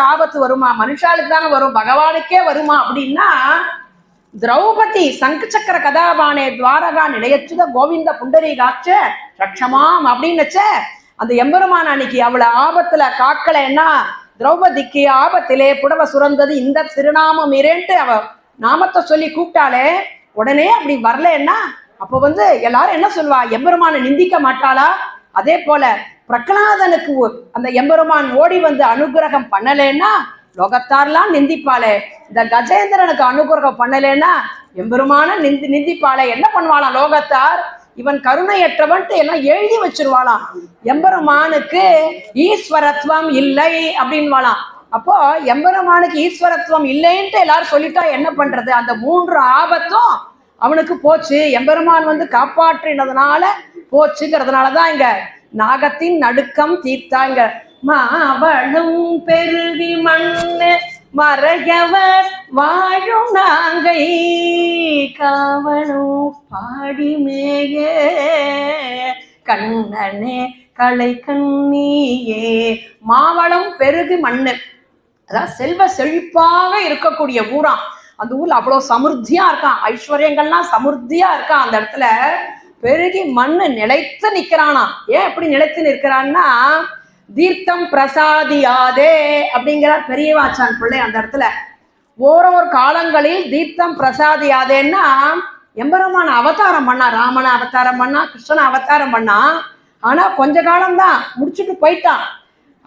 ஒரு ஆபத்து வருமா? மனுஷாளுக்கு தானே வரும். பகவானுக்கே வருமா? அப்படின்னா திரௌபதி சங்கு சக்கர கதாபானே துவாரகா நிலையச்சுத கோவிந்த புண்டரீகாட்ச ரக்ஷமாம் அப்படின்னுச்ச அந்த எம்பெருமான் அன்னைக்கு அவளை ஆபத்துல காக்கலைன்னா திரௌபதிக்கு ஆபத்திலே புடவ சுரந்தது இந்த திருநாமம் இரேன்ட்டு அவ நாமத்தை சொல்லி கூப்பிட்டாலே உடனே அப்படி வரலன்னா அப்போ வந்து எல்லாரும் என்ன சொல்லுவா? எம்பெருமானை நிந்திக்க மாட்டாளா? அதே போல பிரகலாதனுக்கு அந்த எம்பெருமான் ஓடி வந்து அனுகிரகம் பண்ணலைன்னா லோகத்தார்லாம் நிந்திப்பாளே. இந்த கஜேந்திரனுக்கு அனுகிரகம் பண்ணலைன்னா எம்பெருமான நிந்தி நிந்திப்பாளே. என்ன பண்ணுவாளாம்? லோகத்தார் இவன் கருணையற்றவன்ட்டு எல்லாம் எழுதி வச்சிருவாளாம். எம்பெருமானுக்கு ஈஸ்வரத்துவம் இல்லை அப்படின்வாளாம். அப்போ எம்பெருமானுக்கு ஈஸ்வரத்துவம் இல்லைன்ட்டு எல்லாரும் சொல்லிட்டா என்ன பண்றது? அந்த மூன்று ஆபத்தும் அவனுக்கு போச்சு. எம்பெருமான் வந்து காப்பாற்றினதுனால போச்சுங்கிறதுனால தான் இங்க நாகத்தின் நடுக்கம் தீர்த்தாங்க. மாவளும் பெருவி மண்ணு மறையவர் வாழும் நாங்கை காவலும் பாடிமேயே கண்ணனே கலை கண்ணியே மாவளம் பெருகு மண்ணு. அதான் செல்வ செழிப்பாக இருக்கக்கூடிய ஊராம் அந்த ஊர்ல அவ்வளவு சமிருத்தியா இருக்கான். ஐஸ்வர்யங்கள்லாம் சமிருத்தியா இருக்கான் அந்த இடத்துல. பெருகி மண்ணு நிலைத்து நிற்கிறானா? ஏன் எப்படி நிலைத்து நிற்கிறான்னா தீர்த்தம் பிரசாதியாதே அப்படிங்கிறார் பெரியவாச்சான் பிள்ளை அந்த இடத்துல. ஓரோர் காலங்களில் தீர்த்தம் பிரசாதியாதேன்னா எம்பெருமான அவதாரம் பண்ணா ராமனை அவதாரம் பண்ணா கிருஷ்ணனை அவதாரம் பண்ணா ஆனா கொஞ்ச காலம்தான் முடிச்சுட்டு போயிட்டான்.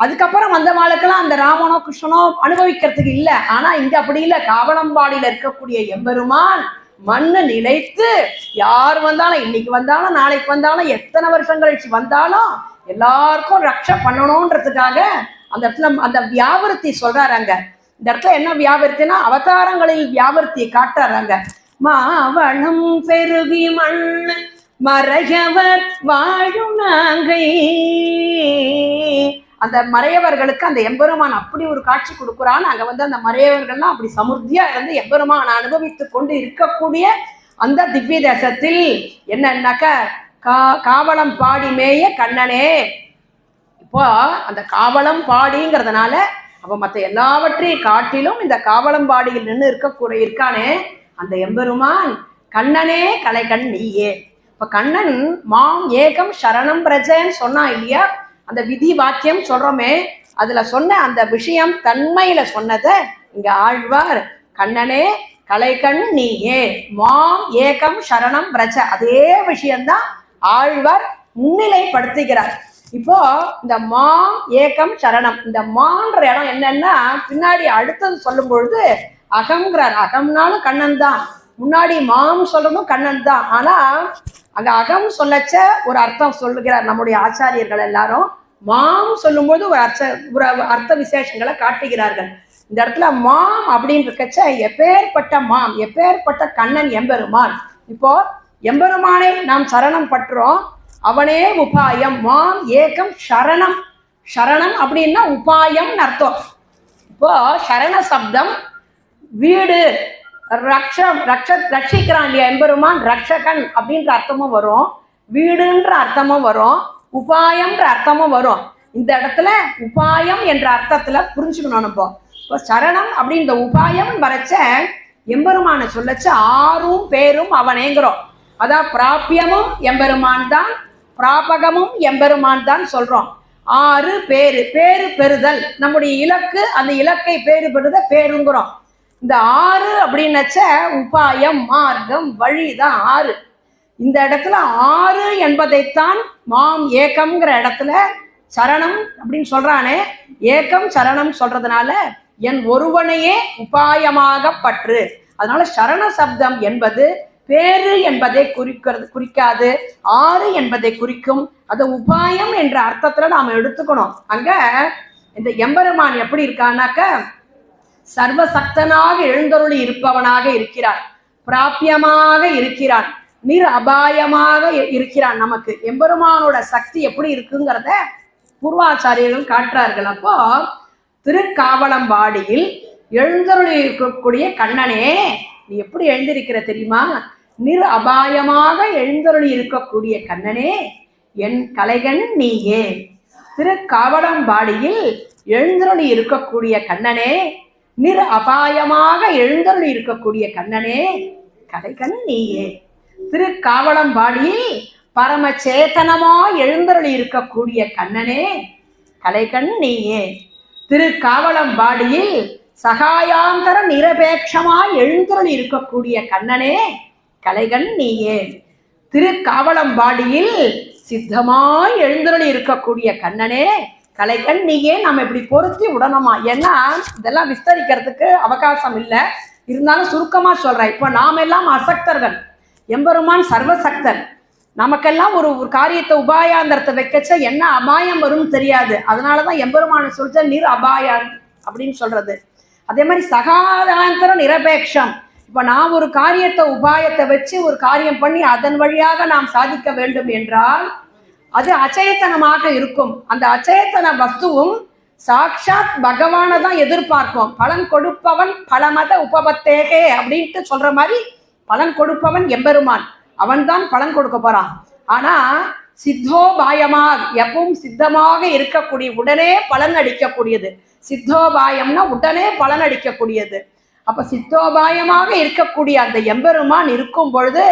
அதுக்கப்புறம் வந்த மாளுக்கெல்லாம் அந்த ராமனோ கிருஷ்ணனோ அனுபவிக்கிறதுக்கு இல்லை. ஆனா இங்க அப்படி இல்லை. காவலம்பாடியில இருக்கக்கூடிய எம்பெருமான் மண்ணு நிலைத்து யார் வந்தாலும் இன்னைக்கு வந்தாலும் நாளைக்கு வந்தாலும் எத்தனை வருஷம் கழிச்சு வந்தாலும் எல்லாருக்கும் ரக்ஷ பண்ணணும்ன்றதுக்காக அந்த இடத்துல அந்த வியாபாரத்தை சொல்றாரு இந்த இடத்துல என்ன வியாபாரத்தினா அவதாரங்களில் வியாபாரத்தை காட்டுறாங்க மாவளம் பெருகி மண் மறையவர் வாழும் நாங்கை அந்த மறையவர்களுக்கு அந்த எம்பெருமான் அப்படி ஒரு காட்சி கொடுக்குறான். அங்கே வந்து அந்த மறையவர்கள்லாம் அப்படி சமுர்த்தியாக இருந்து எம்பெருமான் அனுபவித்து கொண்டு இருக்கக்கூடிய அந்த திவ்ய தேசத்தில் என்னன்னாக்க கா காவலம் பாடி மேய கண்ணனே. இப்போ அந்த காவலம் பாடிங்கிறதுனால அவன் மற்ற எல்லாவற்றையும் காட்டிலும் இந்த காவலம்பாடியில் நின்று இருக்கக்கூடிய இருக்கானே அந்த எம்பெருமான் கண்ணனே கலைகண் நீயே. இப்போ கண்ணன் மாம் ஏகம் சரணம் பிரஜன்னு சொன்னான் இல்லையா? அந்த விதி வாக்கியம் சொல்றோமே அதுல சொன்ன அந்த விஷயம் தன்மையில சொன்னதை இங்க ஆழ்வார் கண்ணனே கலைகண் நீயே மாம் ஏகம் சரணம் பிரஜ. அதே விஷயம்தான் ஆழ்வார் முன்னிலைப்படுத்துகிறார். இப்போ இந்த மாம் ஏகம் சரணம் இந்த மான்ற இடம் என்னன்னா பின்னாடி அடுத்தது சொல்லும் பொழுது அகம்ங்கிறார். அகம்னாலும் கண்ணன் தான் முன்னாடி மாம் சொல்றதும் கண்ணன் தான் ஆனா அந்த அகம் சொல்லச்ச ஒரு அர்த்தம் சொல்லுகிறார் நம்முடைய ஆச்சாரியர்கள் எல்லாரும். மாம் சொல்லும்போது ஒரு அர்த்த ஒரு அர்த்த விசேஷங்களை காட்டுகிறார்கள். இந்த இடத்துல மாம் அப்படின்னு இருக்கச்ச எப்பேற்பட்ட மாம் எப்பேற்பட்ட கண்ணன் எம்பெருமான். இப்போ எம்பெருமானை நாம் சரணம் பற்றுறோம். அவனே உபாயம் மாம் ஏகம் சரணம். சரணம் அப்படின்னா உபாயம்னு அர்த்தம். இப்போ சரண சப்தம் வீடு. ரக்ஷம் ரக்ஷ ரட்சிக்கிறான் இல்லையா? எம்பெருமான் ரக்ஷகன் அப்படின்ற அர்த்தமும் வரும். வீடுன்ற அர்த்தமும் வரும். உபாயம்ன்ற அர்த்தமும் வரும். இந்த இடத்துல உபாயம் என்ற அர்த்தத்துல புரிஞ்சுக்கணும் நம்ம. இப்போ சரணம் அப்படின்ற உபாயம் வரைச்ச எம்பெருமானை சொல்லச்ச ஆறும் பேரும் அவனேங்கிறோம். அதான் பிராபியமும் எம்பெருமான் தான் பிராபகமும் எம்பெருமான் தான் சொல்றோம். ஆறு பேரு பேரு பெறுதல். நம்முடைய இலக்கு அந்த இலக்கை பேரு பெறுத பேருங்கிறோம். இந்த ஆறு அப்படின்னச்ச உபாயம் மார்க்கம் வழி தான் ஆறு. இந்த இடத்துல ஆறு என்பதைத்தான் மாம் ஏக்கம்ங்கிற இடத்துல சரணம் அப்படின்னு சொல்றானே. ஏக்கம் சரணம் சொல்றதுனால என் ஒருவனையே உபாயமாக பற்று அதனால சரண சப்தம் என்பது பேரு என்பதை குறிக்கிறது குறிக்காது. ஆறு என்பதை குறிக்கும். அது உபாயம் என்ற அர்த்தத்துல நாம எடுத்துக்கணும். அங்க இந்த எம்பெருமான் எப்படி இருக்கான்னாக்க சர்வசக்தனாக எழுந்தருளி இருப்பவனாக இருக்கிறார். பிராபியமாக இருக்கிறான் நிர் அபாயமாக இருக்கிறான் நமக்கு. எம்பெருமானோட சக்தி எப்படி இருக்குங்கிறத பூர்வாச்சாரியர்கள் காட்டுறார்கள். அப்போ திருக்காவலம்பாடியில் எழுந்தருளி இருக்கக்கூடிய கண்ணனே நீ எப்படி எழுந்திருக்கிற தெரியுமா? நிர் அபாயமாக எழுந்தருளி இருக்கக்கூடிய கண்ணனே என் கலைகன் நீயே. திருக்காவலம்பாடியில் எழுந்தருளி இருக்கக்கூடிய கண்ணனே நிர் அபாயமாக எழுந்தருள் இருக்கக்கூடிய கண்ணனே கடைக்கண் நீயே. திருக்காவளம்பாடியில் பரம சேத்தனமா எழுந்தருள் இருக்கக்கூடிய கண்ணனே கலைகண் நீயே. திருக்காவளம்பாடியில் சகாயாந்தர நிரபேட்சமாய் எழுந்தருள் இருக்கக்கூடிய கண்ணனே கலைகண் நீயே. திருக்காவளம்பாடியில் சித்தமாய் எழுந்தருள் இருக்கக்கூடிய கண்ணனே கலைகள் நீயே நம்ம இப்படி பொருத்தி விடணுமா ஏன்னா இதெல்லாம் விஸ்தரிக்கிறதுக்கு அவகாசம் இல்லை. இருந்தாலும் சுருக்கமாக சொல்கிறேன் இப்போ நாம் எல்லாம் அசக்தர்கள். எம்பெருமான் சர்வசக்தன் நமக்கெல்லாம் ஒரு ஒரு காரியத்தை உபாயாந்தரத்தை வைக்கச்ச என்ன அபாயம் வரும்னு தெரியாது. அதனாலதான் எம்பெருமான சொல்ற நிர் அபாயம் அப்படின்னு சொல்றது. அதே மாதிரி சகாதாந்தர நிரபேட்சம் இப்போ நான் ஒரு காரியத்தை உபாயத்தை வச்சு ஒரு காரியம் பண்ணி அதன் வழியாக நாம் சாதிக்க வேண்டும் என்றால் அது அச்சேத்தனமாக இருக்கும். அந்த அச்சேத்தன வஸ்துவும் சாட்சாத் பகவானை தான் எதிர்பார்ப்போம் பலன் கொடுப்பவன் பலமத உபபத்தேகே அப்படின்ட்டு சொல்ற மாதிரி பலன் கொடுப்பவன் எம்பெருமான். அவன்தான் பலன் கொடுக்க போறான். ஆனா சித்தோபாயமாக எப்பவும் சித்தமாக இருக்கக்கூடிய உடனே பலன் அடிக்கக்கூடியது சித்தோபாயம்னா உடனே பலன் அடிக்கக்கூடியது அப்ப சித்தோபாயமாக இருக்கக்கூடிய அந்த எம்பெருமான் இருக்கும் பொழுது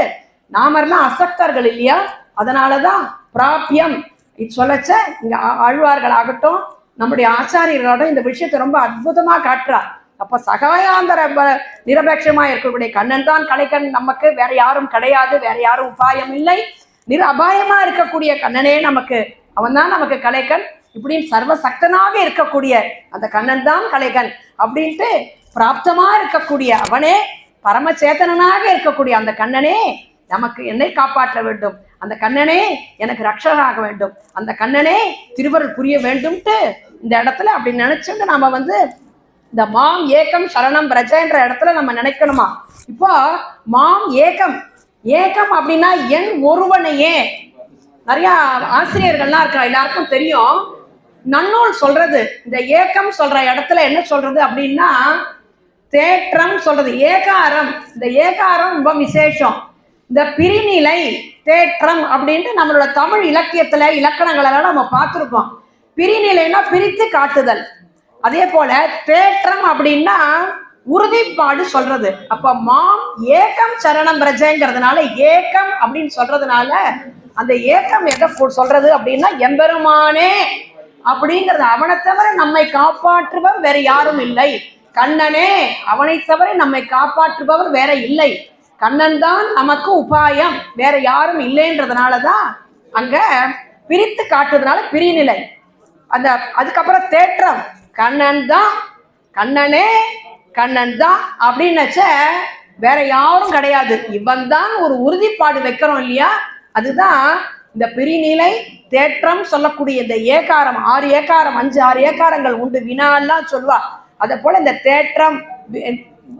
நாமெல்லாம் அசக்தர்கள் இல்லையா? அதனாலதான் பிராபியம் இது சொல்லச்ச இங்க ஆ- ஆழ்வார்கள் ஆகட்டும் நம்முடைய ஆச்சாரியர்களோட இந்த விஷயத்தை ரொம்ப அற்புதமா காட்டுறார். அப்ப சகாயாந்தர ப- நிரபேட்சமா இருக்கக்கூடிய கண்ணன் தான் கலைக்கண். நமக்கு வேற யாரும் கிடையாது வேற யாரும் உபாயம் இல்லை. நிர அபாயமா இருக்கக்கூடிய கண்ணனே நமக்கு. அவன் தான் நமக்கு கலைக்கண். இப்படின்னு சர்வசக்தனாக இருக்கக்கூடிய அந்த கண்ணன் தான் கலைகன் அப்படின்ட்டு பிராப்தமா இருக்கக்கூடிய அவனே பரமச்சேதனனாக இருக்கக்கூடிய அந்த கண்ணனே நமக்கு என்னை காப்பாற்ற வேண்டும். அந்த கண்ணனே எனக்கு ரக்ஷகனாக வேண்டும். அந்த கண்ணனே திருவருள் புரிய வேண்டும்ட்டு இந்த இடத்துல அப்படி நினைச்சுட்டு நாம வந்து இந்த மாம் ஏக்கம் சரணம் பிரஜன்ற இடத்துல நம்ம நினைக்கணுமா? இப்போ மாம் ஏக்கம். ஏக்கம் அப்படின்னா என் ஒருவனையே. நிறைய ஆசிரியர்கள்லாம் இருக்கா எல்லாருக்கும் தெரியும். நன்னூல் சொல்றது இந்த ஏக்கம் சொல்ற இடத்துல என்ன சொல்றது அப்படின்னா தேற்றம் சொல்றது ஏகாரம். இந்த ஏகாரம் ரொம்ப விசேஷம். இந்த பிரிநிலை தேற்றம் அப்படின்ட்டு நம்மளோட தமிழ் இலக்கியத்துல இலக்கணங்களெல்லாம் நம்ம பார்த்துருக்கோம் பிரிநிலைன்னா பிரித்து காட்டுதல். அதே போல தேற்றம் அப்படின்னா உறுதிப்பாடு சொல்றது. அப்ப மாம் ஏக்கம் சரணம் பிரஜைங்கிறதுனால ஏக்கம் அப்படின்னு சொல்றதுனால அந்த ஏக்கம் எதை சொல்றது அப்படின்னா எம்பெருமானே அப்படிங்கிறது. அவனை தவிர நம்மை காப்பாற்றுபவர் வேற யாரும் இல்லை. கண்ணனே அவனை தவிர நம்மை காப்பாற்றுபவர் வேற இல்லை. கண்ணன் தான் நமக்கு உபாயம். வேற யாரும் இல்லைன்றதுனால தான் அங்க பிரித்து காட்டுறதுனால பிரிநிலை. அந்த அதுக்கப்புறம் தேற்றம். கண்ணன் தான் கண்ணனே கண்ணன் தான் அப்படின்னச்ச வேற யாரும் கிடையாது. இவன் தான் ஒரு உறுதிப்பாடு வைக்கிறோம் இல்லையா? அதுதான் இந்த பிரிநிலை தேற்றம் சொல்லக்கூடிய இந்த ஏகாரம். ஆறு ஏகாரம் அஞ்சு ஆறு ஏகாரங்கள் உண்டு. வினாலாம் சொல்வா. அதை போல இந்த தேற்றம்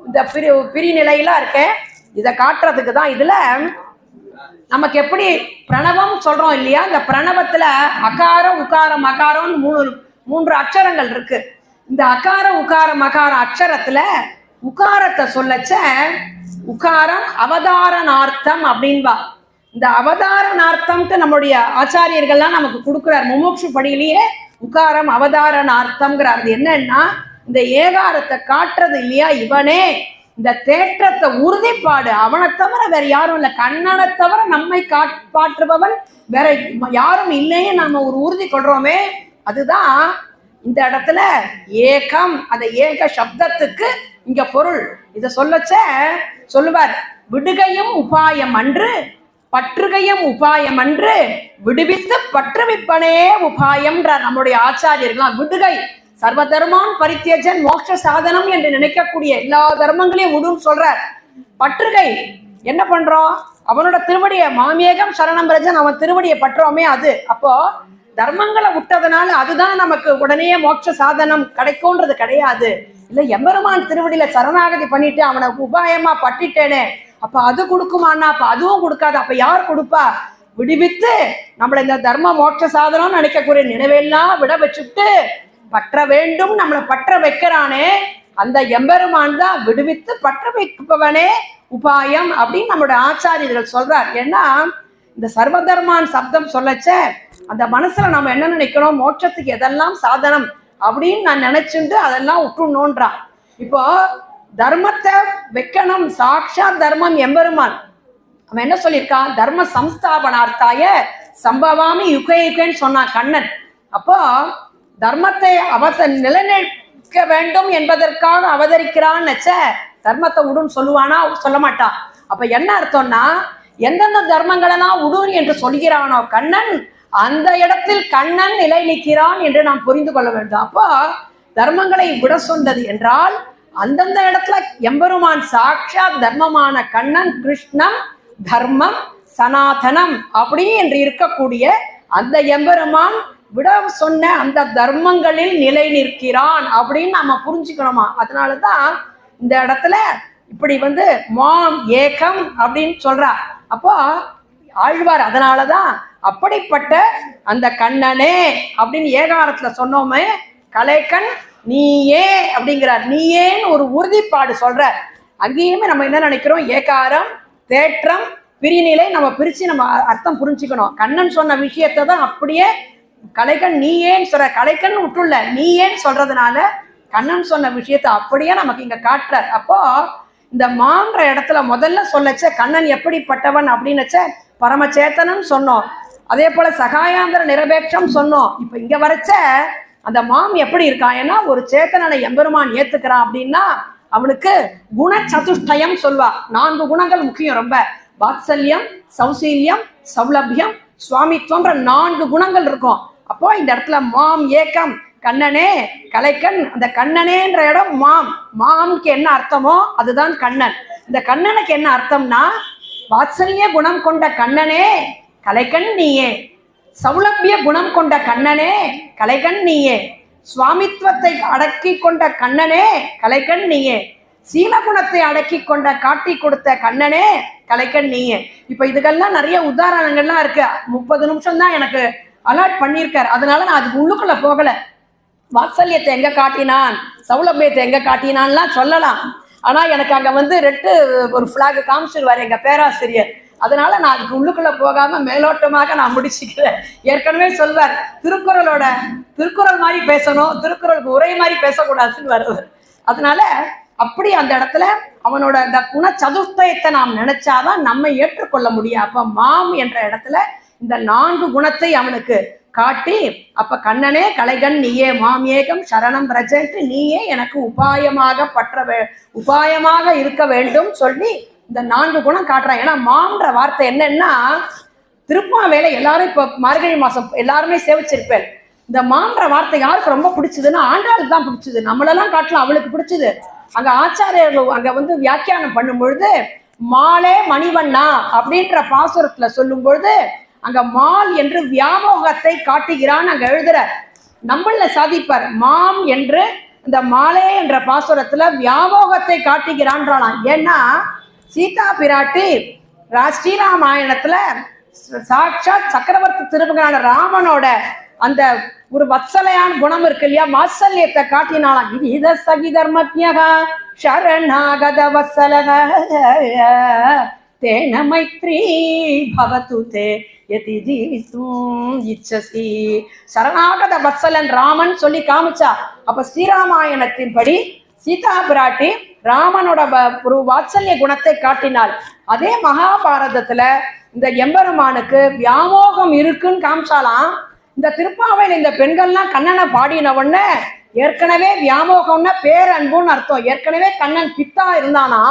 இந்த பிரி பிரிநிலையெல்லாம் இருக்கேன். இதை காட்டுறதுக்கு தான் இதில் நமக்கு எப்படி பிரணவம் சொல்கிறோம் இல்லையா? இந்த பிரணவத்தில் அகாரம் உகாரம் மகாரம்னு மூணு மூன்று அக்ஷரங்கள் இருக்கு. இந்த அகார உகாரம் மகார அக்ஷரத்தில் உகாரத்தை சொல்லச்ச உகாரம் அவதாரணார்த்தம் அப்படின்பா. இந்த அவதாரணார்த்தம்ட்டு நம்முடைய ஆச்சாரியர்கள்லாம் நமக்கு கொடுக்குறார். முமுட்சு படியிலேயே உகாரம் அவதாரணார்த்தம்ங்கிறார். அது என்னன்னா இந்த ஏகாரத்தை காட்டுறது இல்லையா? இவனே. இந்த தேற்றத்தை உறுதிப்பாடு அவனை தவிர வேற யாரும் இல்லை. கண்ணனை தவிர நம்மை காப்பாற்றுபவன் வேற யாரும் இல்லையே நம்ம ஒரு உறுதி கொள்றோமே. அதுதான் இந்த இடத்துல ஏகம். அந்த ஏக சப்தத்துக்கு இங்க பொருள். இத சொல்லச்ச சொல்லுவார் விடுகையும் உபாயம் அன்று பற்றுகையும் உபாயம் அன்று விடுவித்து பற்றுவிப்பனே உபாயம்ன்றார் நம்முடைய ஆச்சாரியர்களாம் விடுகை சர்வ தர்மான் பரித்தியஜன் மோட்ச சாதனம் என்று நினைக்கக்கூடிய எல்லா தர்மங்களையும் உடும் சொல்றார். பற்றுகை என்ன பண்றோம் அவனோட திருவடியை மாமேகம் சரணம் பிரஜன் அவன் திருவடியை பற்றோமே அது. அப்போ தர்மங்களை விட்டதுனால அதுதான் நமக்கு உடனே மோட்ச சாதனம் கிடைக்கும்ன்றது கிடையாது. இல்ல எம்பெருமான் திருவடியில சரணாகதி பண்ணிட்டு அவனை உபாயமா பட்டிட்டேனே அப்ப அது கொடுக்குமானா அப்ப அதுவும் கொடுக்காது. அப்ப யார் கொடுப்பா? விடுவித்து நம்மள இந்த தர்ம மோட்ச சாதனம் நினைக்கக்கூடிய நினைவெல்லாம் விட வச்சுட்டு பற்ற வேண்டும் நம்மளை பற்ற வைக்கிறானே. அந்த எம்பெருமான் தான் விடுவித்து பற்ற வைப்பவனே. உபாயம் அப்படின்னு நம்மளோட ஆச்சாரியர்கள் சொல்றார். ஏன்னா இந்த சர்வதர்மான் சப்தம் சொல்லச்ச அந்த மனசுல நம்ம என்ன நினைக்கிறோம்? மோட்சத்துக்கு எதெல்லாம் சாதனம் அப்படின்னு நான் நினைச்சுட்டு அதெல்லாம் விட்டுணுன்றான் இப்போ தர்மத்தை வைக்கணும் சாட்சா தர்மம் எம்பெருமான். அவன் என்ன சொல்லியிருக்கான் தர்ம சம்ஸ்தாபனார்த்தாய சம்பவாமி யுக யுகன்னு சொன்னான் கண்ணன். அப்போ தர்மத்தை அவச நிலைநிற்க வேண்டும் என்பதற்காக அவதரிக்கிறான்னு நினைச்ச தர்மத்தை உடுன்னு சொல்லுவானா? சொல்ல மாட்டான் அப்ப என்ன அர்த்தம்னா எந்தெந்த தர்மங்களெல்லாம் உடுன் என்று சொல்கிறானோ கண்ணன் அந்த இடத்தில் கண்ணன் நிலை நிற்கிறான் என்று நாம் புரிந்து கொள்ள வேண்டும். அப்போ தர்மங்களை விட சொன்னது என்றால் அந்தந்த இடத்துல எம்பெருமான் சாட்சாத் தர்மமான கண்ணன் கிருஷ்ணம் தர்மம் சனாதனம் அப்படி என்று இருக்கக்கூடிய அந்த எம்பெருமான் விட சொன்ன அந்த தர்மங்களில் நிலை நிற்கிறான் அப்படின்னு நம்ம புரிஞ்சுக்கணுமா? அதனாலதான் இந்த இடத்துல இப்படி வந்து மாம் ஏகம் அப்படின்னு சொல்றா அப்போ ஆழ்வார் அதனாலதான் அப்படிப்பட்ட அந்த கண்ணனே அப்படின்னு ஏகாரத்துல சொன்னோமே கலைக்கண் நீயே அப்படிங்கிறார். நீயேன்னு ஒரு உறுதிப்பாடு சொல்ற அங்கேயுமே நம்ம என்ன நினைக்கிறோம்? ஏகாரம் தேற்றம் பிரிநிலை நம்ம பிரிச்சு நம்ம அர்த்தம் புரிஞ்சுக்கணும். கண்ணன் சொன்ன விஷயத்தை தான் அப்படியே கலைக்கண் நீ ஏன் சொல்ற? கலைக்கண் விட்டுள்ள நீ ஏன் சொல்றதுனால? கண்ணன் சொன்ன விஷயத்தை அப்படியே நமக்கு இங்க காட்டுறார். அப்போ இந்த மான்ற இடத்துல முதல்ல சொல்லச்ச கண்ணன் எப்படிப்பட்டவன் அப்படின்னச்ச பரமச்சேத்தனன் சொன்னோம். அதே போல சகாயாந்திர நிரபேட்சம் சொன்னோம். இப்ப இங்க வரைச்ச அந்த மாம் எப்படி இருக்கான்? ஏன்னா ஒரு சேத்தனனை எம்பெருமான் ஏத்துக்கிறான் அப்படின்னா அவனுக்கு குண சதுஷ்டயம் சொல்வா. நான்கு குணங்கள் முக்கியம் ரொம்ப. வாத்சல்யம் சௌசீல்யம் சௌலபியம் சுவாமித்வன்ற நான்கு குணங்கள் இருக்கும். அப்போ இந்த இடத்துல மாம் ஏக்கம் கண்ணனே கலைக்கண் அந்த கண்ணனேன்ற இடம் மாம். மாம்க்கு என்ன அர்த்தமோ அதுதான் கண்ணன். இந்த கண்ணனுக்கு என்ன அர்த்தம்னா வாத்சல்ய குணம் கொண்ட கண்ணனே கலைக்கண் நீயே. சௌலபிய குணம் கொண்ட கண்ணனே கலைக்கண் நீயே. சுவாமித்துவத்தை அடக்கி கொண்ட கண்ணனே கலைக்கண் நீயே. சீலகுணத்தை அடக்கி கொண்ட காட்டி கொடுத்த கண்ணனே கலைக்கண் நீயே. இப்ப இதுக்கெல்லாம் நிறைய உதாரணங்கள்லாம் இருக்கு. முப்பது நிமிஷம் தான் எனக்கு அலர்ட் பண்ணியிருக்காரு. அதனால நான் அதுக்கு உள்ளுக்குள்ள போகல. வாத்சல்யத்தை எங்க காட்டினான்? சௌலபியத்தை எங்க காட்டினான்லாம் சொல்லலாம். ஆனா எனக்கு அங்க வந்து ரெட்டு ஒரு பிளாக் காமிச்சிருவார் எங்க பேராசிரியர். அதனால நான் அதுக்கு உள்ளுக்குள்ள போகாம மேலோட்டமாக நான் முடிச்சுக்கிறேன். ஏற்கனவே சொல்வார் திருக்குறளோட திருக்குறள் மாதிரி பேசணும் திருக்குறளுக்கு உரை மாதிரி பேசக்கூடாதுன்னு வருவார். அதனால அப்படி அந்த இடத்துல அவனோட அந்த குண சதுஷ்டயத்தை நாம் நினைச்சாதான் நம்மை ஏற்றுக்கொள்ள முடியும். அப்ப மாம் என்ற இடத்துல இந்த நான்கு குணத்தை அவனுக்கு காட்டி அப்ப கண்ணனே கலைகன் நீயே மாம் ஏகம் சரணம் பிரஜன்ட்டு நீயே எனக்கு உபாயமாக பற்ற வே உபாயமாக இருக்க வேண்டும் சொல்லி இந்த நான்கு குணம் காட்டுறான். ஏன்னா மாம்ன்ற வார்த்தை என்னன்னா திருப்பாவேல எல்லாரும் இப்ப மார்கழி மாசம் எல்லாருமே சேவிச்சிருப்பேன். இந்த மான்ற வார்த்தை யாருக்கு ரொம்ப பிடிச்சதுன்னா ஆண்டாளுக்கு தான் பிடிச்சது. நம்மளெல்லாம் காட்டலாம் அவளுக்கு பிடிச்சது. அங்க ஆச்சாரியர்கள் அங்க வந்து வியாக்கியானம் பண்ணும் பொழுது மாலே மணிவண்ணா அப்படின்ற பாசுரத்துல சொல்லும் பொழுது அங்க மால் என்று வியாமோகத்தை காட்டுகிறான் அங்க எழுதுற நம்மள சாதிப்பார். மாம் என்று இந்த மாலே என்ற பாசுரத்துல வியாமோகத்தை காட்டுகிறான்றாலாம் ஏன்னா சீதா பிராட்டி ஸ்ரீராமாயணத்துல சாட்சாத் சக்கரவர்த்தி திருமகனான ராமனோட அந்த ஒரு வத்சலையான குணம் இருக்கு இல்லையா? வாத்சல்யத்தை காட்டினாலாம் இது இத சகி தர்மஜா சரணாகத வத்சலக தேன மைத்ரி பவத்து தே எதி ஜீவித்தும் இச்சசி. சரணாகத வத்சலன் ராமன் சொல்லி காமிச்சா. அப்ப ஸ்ரீராமாயணத்தின்படி சீதா பிராட்டி ராமனோட வ- ஒரு வாத்சல்ய குணத்தை காட்டினாள். அதே மகாபாரதத்துல இந்த எம்பெருமானுக்கு வியாமோகம் இருக்குன்னு காமிச்சாலாம் இந்த திருப்பாவையில் இந்த பெண்கள்லாம் கண்ணனை பாடின உடனே ஏற்கனவே வியாமோகம்னா பேரன்புன்னு அர்த்தம். ஏற்கனவே கண்ணன் பித்தா இருந்தானா?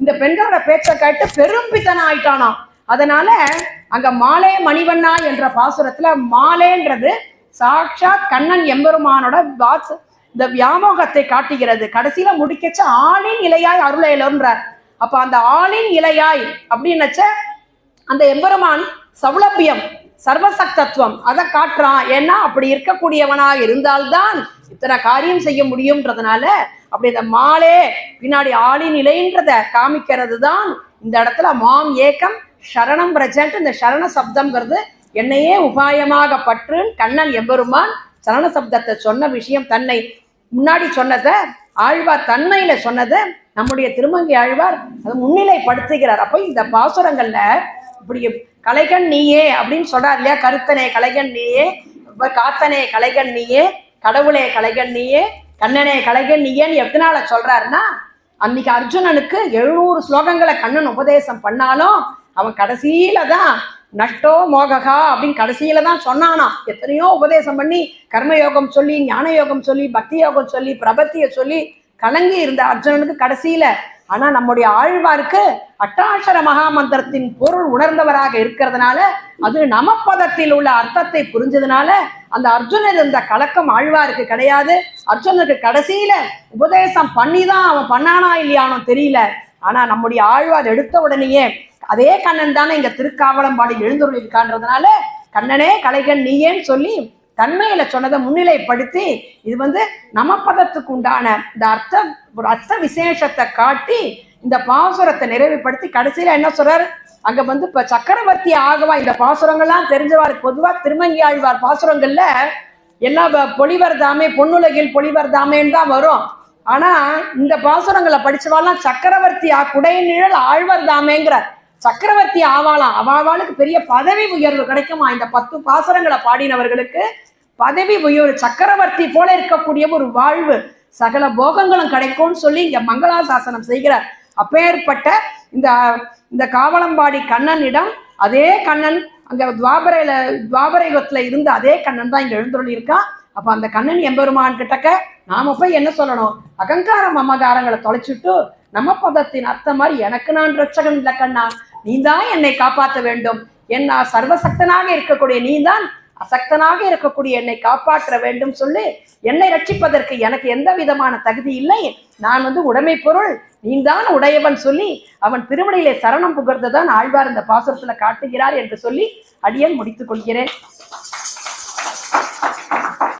இந்த பெண்களோட பேச்சை கேட்டு பெரும் பித்தனை ஆயிட்டானா? அதனால அங்க மாலே மணிவண்ணா என்ற பாசுரத்துல மாலேன்றது சாட்சாத் கண்ணன் எம்பெருமானோட வாசு இந்த வியாமோகத்தை காட்டுகிறது. கடைசியில முடிக்கச்ச ஆளின் இலையாய் அருளையிலன்றார் அப்ப அந்த ஆளின் இலையாய் அப்படின்னச்ச அந்த எம்பெருமான் சௌலபியம் சர்வசக்தத்துவம். அதை காட்டுறான். ஏன்னா அப்படி இருக்கக்கூடியவனாக இருந்தால்தான் இத்தனை காரியம் செய்ய முடியும்ன்றதுனால அப்படி இந்த மாலே பின்னாடி ஆளின் நிலைன்றத காமிக்கிறது தான் இந்த இடத்துல மாம் ஏக்கம் சரணம் பிரஜன்ட். இந்த சரண சப்தம்ங்கிறது என்னையே உபாயமாக பற்று கண்ணன் எம்பெருமான் சரண சப்தத்தை சொன்ன விஷயம் தன்னை முன்னாடி சொன்னதை ஆழ்வார் தன்மையில சொன்னதை நம்முடைய திருமங்கி ஆழ்வார் அதை முன்னிலைப்படுத்துகிறார். அப்போ இந்த பாசுரங்கள்ல இப்படி கலைகன் நீயே அப்படின்னு சொல்றார் இல்லையா? கருத்தனே கலைகன் நீயே காத்தனே கலைகன் நீயே கடவுளே கலைகன் நீயே கண்ணனே கலைகன் நீயேன்னு எத்தனால சொல்றாருன்னா அன்னைக்கு அர்ஜுனனுக்கு எழுநூறு ஸ்லோகங்களை கண்ணன் உபதேசம் பண்ணாலும் அவன் கடைசியில தான் நஷ்டோ மோககா அப்படின்னு கடைசியில தான் சொன்னானா எத்தனையோ உபதேசம் பண்ணி கர்மயோகம் சொல்லி ஞான யோகம் சொல்லி பக்தி யோகம் சொல்லி பிரபத்திய சொல்லி கலங்கி இருந்த அர்ஜுனனுக்கு கடைசியில ஆனா நம்முடைய ஆழ்வாருக்கு அட்டாட்சர மகா மந்திரத்தின் பொருள் உணர்ந்தவராக இருக்கிறதுனால அது நமப்பதத்தில் உள்ள அர்த்தத்தை புரிஞ்சதுனால அந்த அர்ஜுனர் இருந்த கலக்கம் ஆழ்வாருக்கு கிடையாது. அர்ஜுனருக்கு கடைசியில உபதேசம் பண்ணி தான் அவன் பண்ணானா இல்லையானோ தெரியல. ஆனா நம்முடைய ஆழ்வார் எடுத்த உடனேயே அதே கண்ணன் தானே இங்க திருக்காவலம்பாடி எழுந்துள்ள இருக்கான்றதுனால கண்ணனே கலைகன் நீயேன்னு சொல்லி தன்மையில சொன்னதை முன்னிலைப்படுத்தி இது வந்து நமப்பதத்துக்கு உண்டான இந்த அர்த்த ஒரு அர்த்த விசேஷத்தை காட்டி இந்த பாசுரத்தை நிறைவுபடுத்தி கடைசியில என்ன சொல்றாரு? அங்க வந்து இப்ப சக்கரவர்த்தி ஆகவா இந்த பாசுரங்கள்லாம் தெரிஞ்சவாரு பொதுவா திருமங்கி ஆழ்வார் பாசுரங்கள்ல என்ன வ- பொலிவர் தாமே பொன்னுலகில் பொலிவர் தாமேன்னு தான் வரும். ஆனா இந்த பாசுரங்களை படிச்சவாலாம் சக்கரவர்த்தி ஆ குடை நிழல் சக்கரவர்த்தி ஆவாளாம் அவாவாளுக்கு பெரிய பதவி உயர்வு கிடைக்குமா? இந்த பத்து பாசுரங்களை பாடினவர்களுக்கு பதவி உயர்வு சக்கரவர்த்தி போல இருக்கக்கூடிய ஒரு வாழ்வு சகல போகங்களும் கிடைக்கும்னு சொல்லி இங்க மங்களாசாசனம் செய்கிறார். அப்பேற்பட்ட இந்த இந்த காவலம்பாடி கண்ணனிடம் அதே கண்ணன் அங்க துவாபரையில துவாபரயுகத்துல இருந்த அதே கண்ணன் தான் இங்க எழுந்தருளி இருக்கான் அப்ப அந்த கண்ணன் எம்பெருமான் கிட்டக்க நாம போய் என்ன சொல்லணும்? அகங்கார மமகாரங்களை தொலைச்சிட்டு நம்ம பதத்தின் அர்த்தம் மாதிரி எனக்கு நான் ரட்சகன் இல்லை கண்ணா. நீதான் என்னை காப்பாற்ற வேண்டும். என் சர்வசக்தனாக இருக்கக்கூடிய நீதான் அசக்தனாக இருக்கக்கூடிய என்னை காப்பாற்ற வேண்டும் சொல்லி. என்னை ரட்சிப்பதற்கு எனக்கு எந்த விதமான தகுதி இல்லை. நான் வந்து உடைமை பொருள். நீதான் உடையவன் சொல்லி அவன் திருமணியிலே சரணம் புகழ்ந்துதான் ஆழ்வார் இந்த பாசுரத்துல காட்டுகிறார் என்று சொல்லி அடியன் முடித்துக் கொள்கிறேன்.